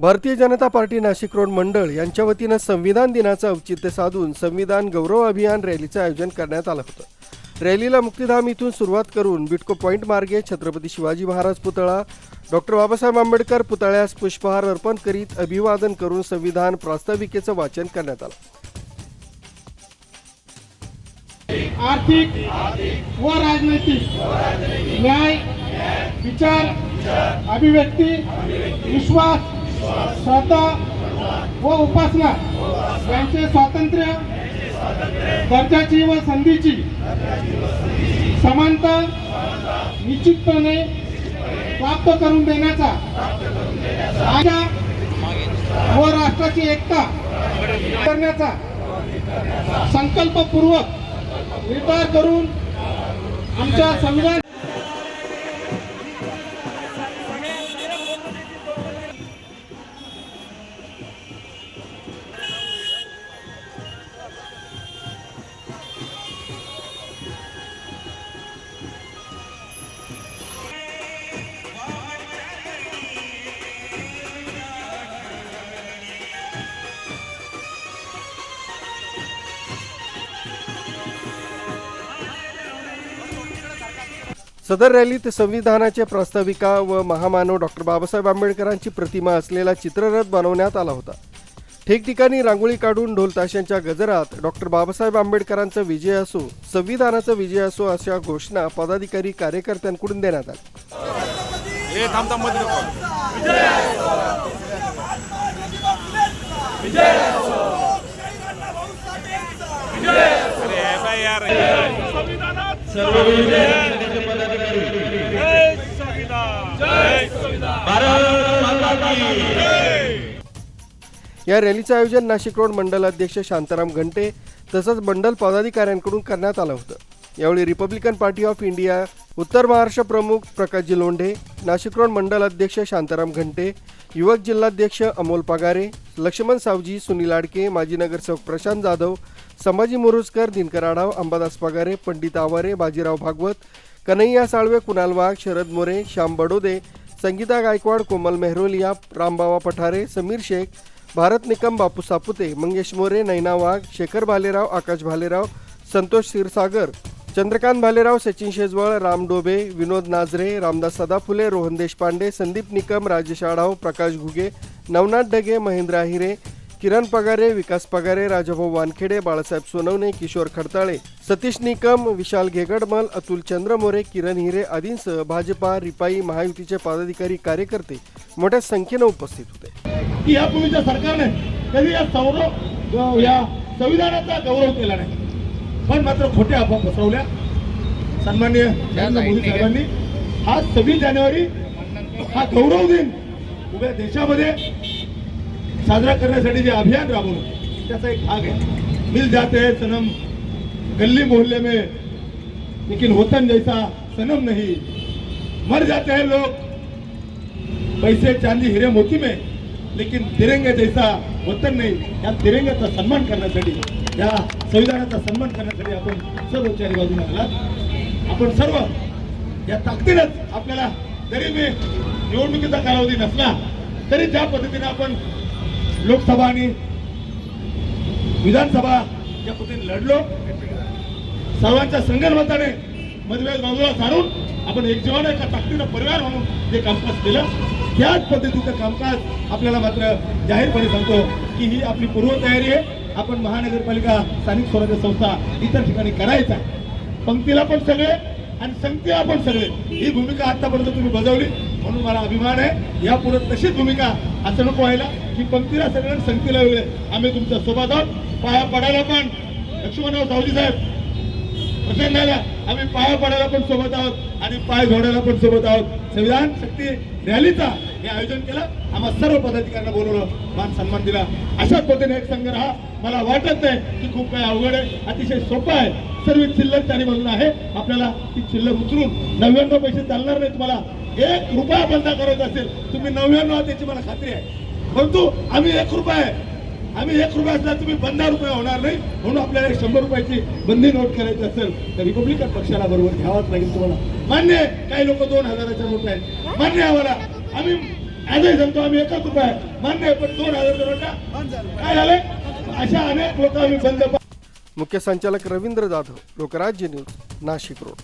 Bharatiya Janata party Nashik road मंडळ यांच्या वतीनं संविधान दिनाचं औचित्य साधून संविधान गौरव अभियान रॅलीचं आयोजन करण्यात आलं होतं. रॅलीला मुक्तिधाम इथून सुरुवात करून बिटको पॉईंट मार्गे छत्रपती शिवाजी महाराज पुतळा डॉक्टर बाबासाहेब आंबेडकर पुतळ्यास पुष्पहार अर्पण करीत अभिवादन करून संविधान प्रास्ताविकेचं वाचन करण्यात आलं. आर्थिक व राजनैतिक न्याय विचार अभिव्यक्ती विश्वास स्वतः व उपासना यांचे स्वातंत्र्य दर्जाची व संधीची समानता निश्चितपणे प्राप्त करून देण्याचा व राष्ट्राची एकता करण्याचा संकल्पपूर्वक विचार करून आमच्या संविधान सदर रॅलीत संविधानाच्या प्रास्ताविका व महामानव डॉक्टर बाबासाहेब आंबेडकरांची प्रतिमा असलेला चित्ररथ बनवण्यात आला होता. ठिकठिकाणी रांगोळी काढून ढोल ताशांच्या गजरात डॉक्टर बाबासाहेब आंबेडकरांचा विजय असो संविधानाचा विजय असो अशा घोषणा पदाधिकारी कार्यकर्त्यांकडून देण्यात आल्या. या रॅलीचं आयोजन नाशिक रोड मंडल अध्यक्ष शांताराम घंटे तसंच मंडल पदाधिकाऱ्यांकडून करण्यात आलं होतं. यावेळी रिपब्लिकन पार्टी ऑफ इंडिया उत्तर महाराष्ट्र प्रमुख प्रकाशजी लोंढे नाशिक रोड मंडल अध्यक्ष शांताराम घंटे युवक जिल्हाध्यक्ष अमोल पगारे लक्ष्मण सावजी सुनील आडके माजी नगरसेवक प्रशांत जाधव संभाजी मुरुजकर दिनकर आढाव अंबादास पगारे पंडित आवारे बाजीराव भागवत कन्हैया साळवे कुणाल वाघ शरद मोरे श्याम बडोदे संगीता गायकवाड कोमल मेहरोलिया रामबाबा पठारे समीर शेख भारत निकम बापू सापुते मंगेश मोरे नैना वाघ शेखर भालेराव आकाश भालेराव संतोष क्षीरसागर चंद्रकांत भालेराव सचिन शेजवळ राम डोबे विनोद नाजरे रामदास सदाफुले रोहन देशपांडे संदीप निकम राजेश आढाव प्रकाश घुगे नवनाथ ढगे महेंद्र आहिरे किरण पगारे विकास पगारे राजाभाऊ वानखेडे बाळासाहेब सोनवणे किशोर खडताळे सतीश निकम विशाल घेगडमल अतुल चंद्रमोरे किरण हिरे आदींसह भाजपा रिपाई महायुतीचे पदाधिकारी कार्यकर्ते मोठ्या संख्येनं उपस्थित होते. की या पूर्वीच्या सरकारने कधी या सौरव या संविधानाचा गौरव केला नाही? पण मात्र खोट्या अफवा पसरवल्या. सन्मान्य नरेंद्र मोदी साहेबांनी. हा सव्वीस जानेवारी हा गौरव दिन उभ्या देशामध्ये साजरा करण्यासाठी जे अभियान राबवलं त्याचा एक भाग आहे. मिल जाते हैं सनम गली मोहल्ले में लेकिन वतन जैसा सनम नहीं। मर जाते हैं लोग पैसे चांदी हिरे मोती में लेकिन तिरंगे जैसा वतन नाही। या तिरंग्याचा सन्मान करण्यासाठी या संविधानाचा सन्मान करण्यासाठी आपण सर्व चारी बाजूने आलात. आपण सर्व या ताकदीनच आपल्याला जरी मी निवडणुकीचा कालावधी नसला तरी ज्या पद्धतीने आपण लोकसभा आणि विधानसभा या पद्धतीने लढलो सर्वांच्या संगणमताने मतभेद बाजूला सारून आपण एक जीवन एका ताकदीनं परिवार म्हणून जे कामकाज केलं त्याच पद्धतीचं कामकाज आपल्याला मात्र जाहीरपणे सांगतो की ही आपली पूर्वतयारी आहे. आपण महानगरपालिका स्थानिक स्वराज्य संस्था इतर ठिकाणी करायचा पंक्तीला पण सगळे आणि संगतीला आपण सगळे. ही भूमिका आतापर्यंत तुम्ही बजावली. म्हणून मला अभिमान आहे. यापुढे तशीच भूमिका असं नको व्हायला. की पंक्तीला सगळे आणि संगतीला वेगळे आम्ही तुमच्यासोबत आहोत. पाया पडायला पण. लक्ष्मणराव सावजी साहेब प्रसन्न झाला आम्ही पाया पडायला पण सोबत आहोत आणि पाय झोडायला पण सोबत आहोत. संविधान शक्ती रॅलीचा हे आयोजन केलं. आम्हा सर्व पदाधिकाऱ्यांना बोलवलं मान सन्मान दिला. अशाच पद्धतीने एक संघ राहा मला वाटत नाही की खूप काही अवघड आहे. अतिशय सोपं आहे. सर्व शिल्लक चारी बाजून आहे. आपल्याला ती शिल्लक उचलून नव्याण्णव पैसे चालणार नाही तुम्हाला. एक रुपया बंद करायचा असेल तुम्ही नव्याण्णव त्याची मला खात्री आहे. परंतु आम्ही एक रुपया आहे. आम्ही एक रुपये असला तुम्ही पंधरा रुपये होणार नाही म्हणून आपल्याला एक शंभर रुपयाची बंदी नोट करायची असेल तर रिपब्लिकन पक्षाला बरोबर घ्यावाच लागेल तुम्हाला. मान्य आहे काही लोक दोन हजाराच्या नोट आहेत. मान्य आम्हाला. आम्ही आजही सांगतो आम्ही एकच रुपये मान्य आहे पण दोन हजार नोटा काय झालंय अशा अनेक लोक आम्ही बंद मुख्य संचालक रवींद्र जाधव लोकराज्य न्यूज नाशिक रोड.